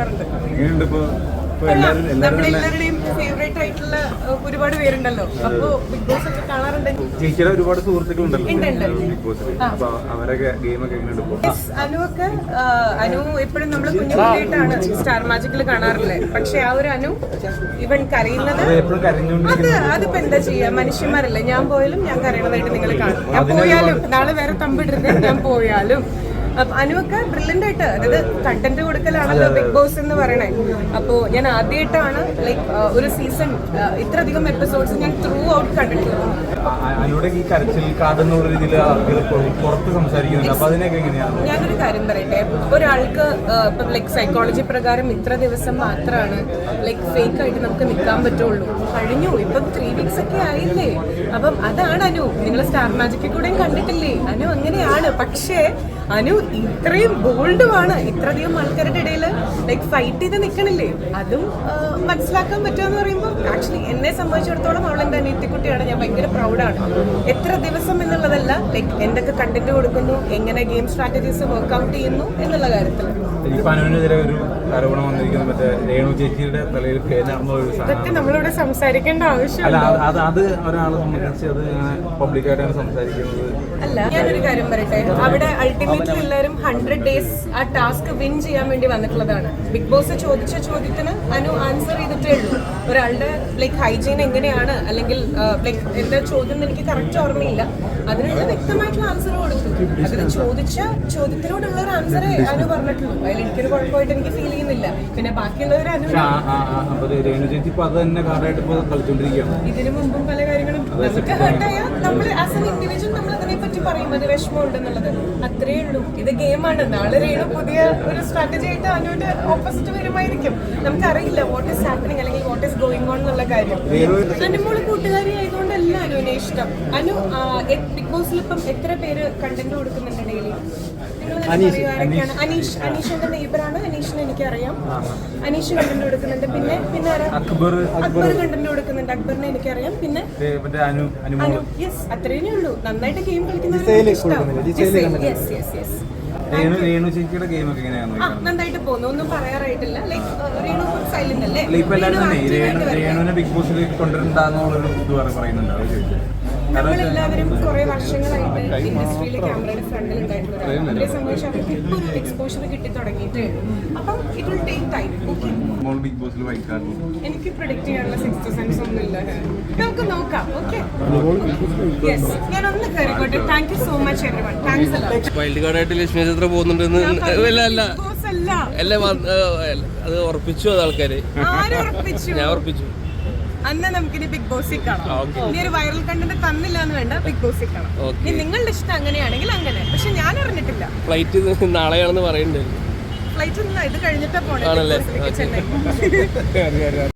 എങ്ങനെയുണ്ട് ഇപ്പൊ? ഒരുപാട് പേരുണ്ടല്ലോ. അപ്പോ ബിഗ് ബോസ് ഒക്കെ കാണാറുണ്ട്. ചേച്ചിയുടെ ഒരുപാട് സുഹൃത്തുക്കളുണ്ടല്ലോ. ബിഗ് ബോസിൽ അപ്പൊ അവരൊക്കെ ഗെയിമൊക്കെ എങ്ങനെയുണ്ട് Yes, അനുവൊക്കെ അനു എപ്പോഴും നമ്മൾ കുഞ്ഞുങ്ങളായിട്ടാണ് സ്റ്റാർ മാജിക്കിൽ കാണാറുള്ളത് പക്ഷെ ആ ഒരു അനു ഇവൻ കരയുന്നത് അത് അതിപ്പോ എന്താ ചെയ്യാ? മനുഷ്യന്മാരല്ലേ. ഞാൻ പോയാലും ഞാൻ കരയണതായിട്ട് നിങ്ങൾ കാണും. ഞാൻ പോയാലും നാളെ വേറെ തമ്പിടരുത് ഞാൻ പോയാലും. അനുവൊക്കെ ബ്രില്യന്റ് ആയിട്ട് അതായത് കണ്ടന്റ് കൊടുക്കലാണല്ലോ ബിഗ് ബോസ് എന്ന് പറയണേ. അപ്പോ ഞാൻ ആദ്യമായിട്ടാണ് ലൈക്ക് ഒരു സീസൺ ഇത്രയധികം എപ്പിസോഡ്സ് ഞാൻ ത്രൂ ഔട്ട് കണ്ടിട്ടുള്ളത് ഈ കരച്ചിൽ കാർഡ് എന്നുള്ള രീതിയിൽ ആളുകൾ പുറ- പുറത്ത് സംസാരിക്കുന്നുണ്ട്. അപ്പൊ അതിനൊക്കെ എങ്ങനെയാണ്? ഞാനൊരു കാര്യം പറയട്ടെ. ഒരാൾക്ക് ഇപ്പം ലൈക്ക് സൈക്കോളജി പ്രകാരം ഇത്ര ദിവസം മാത്രമാണ് ലൈക്ക് ഫേക്ക് ആയിട്ട് നമുക്ക് നിൽക്കാൻ പറ്റുള്ളൂ. കഴിഞ്ഞു. ഇപ്പം ത്രീ വീക്സ് ഒക്കെ ആയില്ലേ. അപ്പം അതാണ് അനു. നിങ്ങൾ സ്റ്റാർ മാജിക്കിൽ കൂടെയും കണ്ടിട്ടില്ലേ? അനു അങ്ങനെയാണ്. പക്ഷേ അനു ഇത്രയും ബോൾഡുമാണ് ഇത്രയധികം ആൾക്കാരുടെ ഇടയിൽ ലൈക്ക് ഫൈറ്റ് ചെയ്ത് നിൽക്കണില്ലേ അതും മനസ്സിലാക്കാൻ പറ്റുമെന്ന് പറയുമ്പോൾ ആക്ച്വലി എന്നെ സംബന്ധിച്ചിടത്തോളം അവൾ എന്റെ അനിയത്തിക്കുട്ടിയാണ്. ഞാൻ ഭയങ്കര പ്രൗഡാണ് എത്ര ദിവസം എന്നുള്ളതല്ല ലൈക്ക് എന്തൊക്കെ കണ്ടന്റ് കൊടുക്കുന്നു എങ്ങനെ ഗെയിം സ്ട്രാറ്റജീസ് വർക്ക്ഔട്ട് ചെയ്യുന്നു എന്നുള്ള കാര്യത്തിൽ ഇപ്പൊ ഒരു ആരോപണം വന്നിരിക്കുന്നത് മറ്റേ രേണു ചേച്ചിയുടെ തലയിൽ ഒരു ഇതൊക്കെ നമ്മളിവിടെ സംസാരിക്കേണ്ട ആവശ്യമില്ല അത് ഒരാളെ സംബന്ധിച്ച് അത് പബ്ലിക്കായിട്ടാണ് സംസാരിക്കുന്നത്. അല്ല ഞാനൊരു കാര്യം പറയട്ടെ. അവിടെ അൾട്ടിമേറ്റ്ലി എല്ലാവരും ഹൺഡ്രഡ് ഡേയ്സ് ആ ടാസ്ക് വിൻ ചെയ്യാൻ വേണ്ടി വന്നിട്ടുള്ളതാണ്. ബിഗ് ബോസ് ചോദിച്ച ചോദ്യത്തിന് അനു ആൻസർ ചെയ്തിട്ടേ ഉള്ളൂ. ഒരാളുടെ ലൈക്ക് ഹൈജീൻ എങ്ങനെയാണ്? അല്ലെങ്കിൽ ലൈക്ക് എന്റെ ചോദ്യം എനിക്ക് കറക്റ്റ് ഓർമ്മയില്ല. അതിനുള്ള വ്യക്തമായിട്ടുള്ള ആൻസർ കൊടുത്തു. അതിന് ചോദിച്ച ചോദ്യത്തിനോടുള്ള ഒരു ആൻസറേ അനു പറഞ്ഞിട്ടുള്ളൂ. അതിൽ എനിക്കൊരു കുഴപ്പമായിട്ട് എനിക്ക് ഫീൽ ചെയ്യുന്നില്ല. പിന്നെ ബാക്കിയുള്ളവർ അനു ഇതിനു മുമ്പും പല കാര്യങ്ങളും നമുക്ക് ഹേർട്ടായ നമ്മൾ ആസ് എൻ ഇൻഡിവിജ്വൽ നമ്മൾ അതിനെ പറ്റി പറയും അത് വിഷമമുണ്ടെന്നുള്ളത്. അത്രേ ഉള്ളൂ. ഇത് ഗെയിമാണ് നാളെ രേണു പുതിയ ഒരു സ്ട്രാറ്റജി ആയിട്ട് അനുവിന്റെ ഓപ്പോസിറ്റ് വരുമായിരിക്കും. നമുക്കറിയില്ല വാട്ട് ഈസ് ഹാപ്പനിങ് അല്ലെങ്കിൽ വാട്ട് ഈസ് ഗോയിങ് ഓൺ എന്നുള്ള കാര്യം. അനുമോൾ കൂട്ടുകാരി ആയതുകൊണ്ടല്ല അനുവിനെ ഇഷ്ടം അനു ബിഗ് ബോസിൽ ഇപ്പം എത്ര പേര് കണ്ടന്റ് കൊടുക്കുന്നുണ്ട് ഡെയിലി അനീഷ് അനീഷ്. എന്റെ നെയ്ബറാണ് അനീഷിനെ എനിക്കറിയാം. അനീഷ് കണ്ടന്റ് കൊടുക്കുന്നുണ്ട്. പിന്നെ പിന്നെ അക്ബർ അക്ബർ. കണ്ടന്റ് കൊടുക്കുന്നുണ്ട്. അക്ബറിനെ എനിക്കറിയാം. പിന്നെ യെസ് അത്രേനേ ഉള്ളൂ നന്നായിട്ട് game കളിക്കുന്നവർ yes yes yes Renu Renu ചേച്ചിയുടെ ഗെയിം ഒക്കെ എങ്ങനെയാണ് ആ നന്നായിട്ട് പോകുന്നു. ഒന്നും പറയാറായിട്ടില്ല. ലൈക്ക് രേണു സൈലന്റ് അല്ലേ? ഇപ്പൊ എല്ലാവരും തന്നെ രേണുവിനെ ബിഗ് ബോസിൽ കൊണ്ടുവരണ്ടെന്നുള്ളൊരു ഇത് പറ- പറയുന്നുണ്ട്. അത് ചോദിച്ചത് നമ്മളെല്ലാവരും കുറെ വർഷങ്ങളായിട്ട് ഇൻഡസ്ട്രിയിൽ ക്യാമറയുടെ ഫ്രണ്ടിൽ ഉണ്ടായിട്ടുള്ളവരാണ് അവരെ സംബന്ധിച്ച് അവർക്ക് ഇപ്പോൾ ഒരു എക്സ്പോഷർ കിട്ടി തുടങ്ങിയിട്ട് ഉള്ളൂ. അപ്പം ഇറ്റ് വിൽ ടേക്ക് ടൈം മോൾ ബിഗ് ബോസിൽ കാർഡ് എനിക്ക് പ്രൊഡിക്ട് ചെയ്യാനുള്ള സിക്സ് സെൻസ് ഒന്നും ഇല്ല. നമുക്ക് നോക്കാം. ഓക്കെ യെസ് ഞാൻ ഒന്ന് കയറിക്കോട്ടെ thank you so much one thanks wild Lakshmi Nakshatra പോകുന്നുണ്ടെന്ന് അല്ല അല്ല. അത് ഉറപ്പിച്ചു അത് ആൾക്കാര്. ഞാൻ ഉറപ്പിച്ചു. അന്ന് നമുക്കിനി ബിഗ് ബോസിൽ കാണാം. ഇനി ഒരു വൈറൽ കണ്ടന്റ് തന്നില്ല എന്ന് വേണ്ട ബിഗ് ബോസിൽ കാണാം. ഇനി നിങ്ങളുടെ ഇഷ്ടം അങ്ങനെയാണെങ്കിൽ അങ്ങനെ. പക്ഷെ ഞാൻ അറിഞ്ഞിട്ടില്ല. ഫ്ലൈറ്റ് നാളെയാണെന്ന് പറയുന്നുണ്ട്. ഫ്ലൈറ്റ് ഇത് കഴിഞ്ഞിട്ടാ പോണേ? ചെന്നൈ.